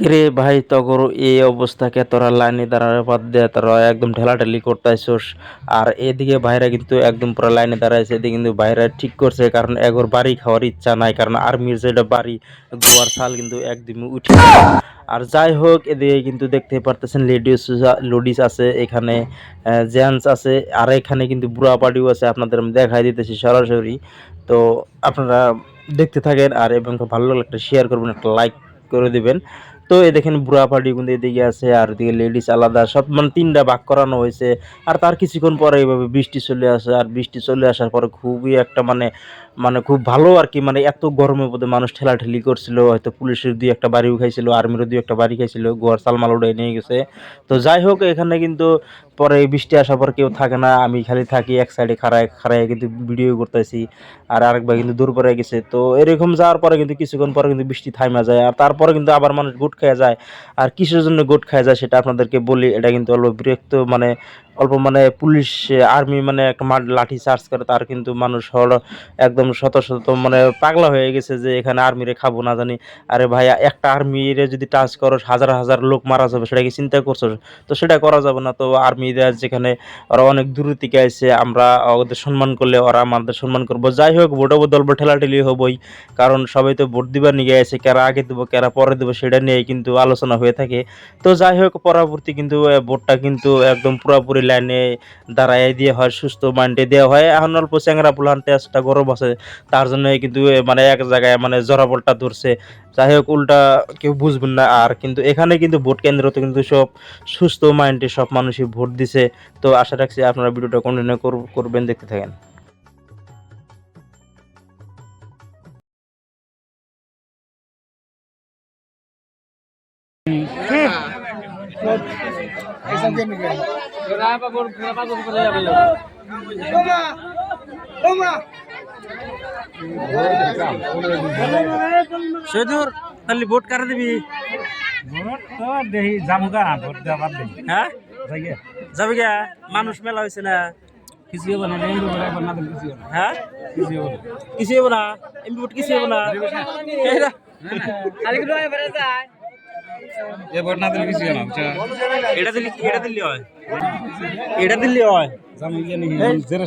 কিরে ভাই, তগর এই অবস্থাকে তোরা লাইনে দাঁড়ানোর বাদ দিয়ে তোরা একদম ঠেলাঠেলি করতেছিস আর এদিকে ভাইরা কিন্তু একদম পুরো লাইনে দাঁড়াইছে, এদিকে কিন্তু ভাইরা ঠিক করছে, কারণ এগোর বাড়ি খাওয়ার ইচ্ছা নাই, কারণ আর্মির যেটা বাড়ি গোয়ার সাল কিন্তু একদমই উঠে। আর যাই হোক, এদিকে কিন্তু দেখতে পারতেছেন লেডিস লডিস আছে, এখানে জেন্টস আছে, আর এখানে কিন্তু বুড়া পার্টিও আছে, আপনাদের আমি দেখাই দিতেছি সরাসরি। তো আপনারা দেখতে থাকেন, আর এবং ভালো লাগলে একটা শেয়ার করবেন, একটা লাইক করে দিবেন। তো এ দেখেন বুড়া পার্টি কিন্তু এদিকে আছে, আর এদিকে লেডিস আলাদা, সব মানে তিনটা ভাগ করানো হয়েছে। আর তার কিছুক্ষণ পরে এইভাবে বৃষ্টি চলে আসে, আর বৃষ্টি চলে আসার পরে খুবই একটা মানে মানে খুব ভালো আর কি মানে এত গরমের মধ্যে মানুষ ঠেলাঠেলি করছিল, হয়তো পুলিশের দুই একটা বাড়িও খাইছিল, আর্মিরও দুই একটা বাড়ি খাইছিল গোয়ার সালমাল উড়ে নিয়ে গেছে। তো যাই হোক, এখানে কিন্তু পরে বৃষ্টি আসার পর কেউ থাকে না, আমি খালি থাকি, এক সাইডে খাড়ায় খাড়ায় কিন্তু ভিডিও করতেছি, আর আরেক ভাই কিন্তু দূর পরে গেছে। তো এরকম যাওয়ার পরে কিন্তু কিছুক্ষণ পরে কিন্তু বৃষ্টি থাইমা যায়, আর তারপরে কিন্তু আবার মানুষ গুট খেয়ে যায়। আর কিসের জন্য গুট খেয়ে যায় সেটা আপনাদেরকে বলি, এটা কিন্তু অল্প বিরক্ত মানে অল্প মানে পুলিশ আর্মি মানে একটা লাঠি চার্জ করে, তার কিন্তু মানুষ হল একদম শত শত মানে পাগলা হয়ে গেছে যে এখানে আর্মিরে খাব না জানি। আরে ভাই, একটা আর্মিরে যদি টাচ করো, হাজার হাজার লোক মারা যাবে, সেটা কি চিন্তা করছ? তো সেটা করা যাবে না। তো আর্মিরা যেখানে ওরা অনেক দূর থেকে আসছে আমরা ওদের সম্মান করলে ওরা আমাদের সম্মান করব। যাই হোক ভোটও বদলব ঠেলাঠেলি হবই, কারণ সবাই তো ভোট দিবার নিয়ে আছে কারা আগে দেবো, কারা পরে দেবো, সেটা নিয়ে কিন্তু আলোচনা হয়ে থাকে। তো যাই হোক, পরবর্তী কিন্তু ভোটটা কিন্তু একদম পুরোপুরি লাইনে দাঁড়ায় দিয়ে হয়, সুস্থ মাইন্ডে দেওয়া হয়। এখন অল্প চ্যাংরা পুলান টেস্টটা গরম আছে, তার জন্য কিন্তু মানে এক জায়গায় মানে জরাবলটা ধরছে। যাই হোক, উল্টা কেউ বুঝবেন না আর, কিন্তু এখানে কিন্তু ভোট কেন্দ্রতে কিন্তু সব সুস্থ মাইন্ডে সব মানুষই ভোট দিছে। তো আশা রাখছি আপনারা ভিডিওটা কন্টিনিউ করবেন, দেখতে থাকেন। সৈদুর তাহলে ভোট কারা দিবি? দেহি জামুগা ভোট দেওয়ার দেহি। হ্যাঁ? যাবে গা। মানুষ মেলা হয়েছে না? কিছু হবে না এই রোববার একবার না কিছু হবে না। হ্যাঁ? কিছু হবে কিছু হব না? এমনি ভোট কিছু হব না? এরা- এ ভোট না দিলে কিছু না বুঝছ এটা দিলি এটা দিলি হয়। এটা দিলি হয়। জানি জেরা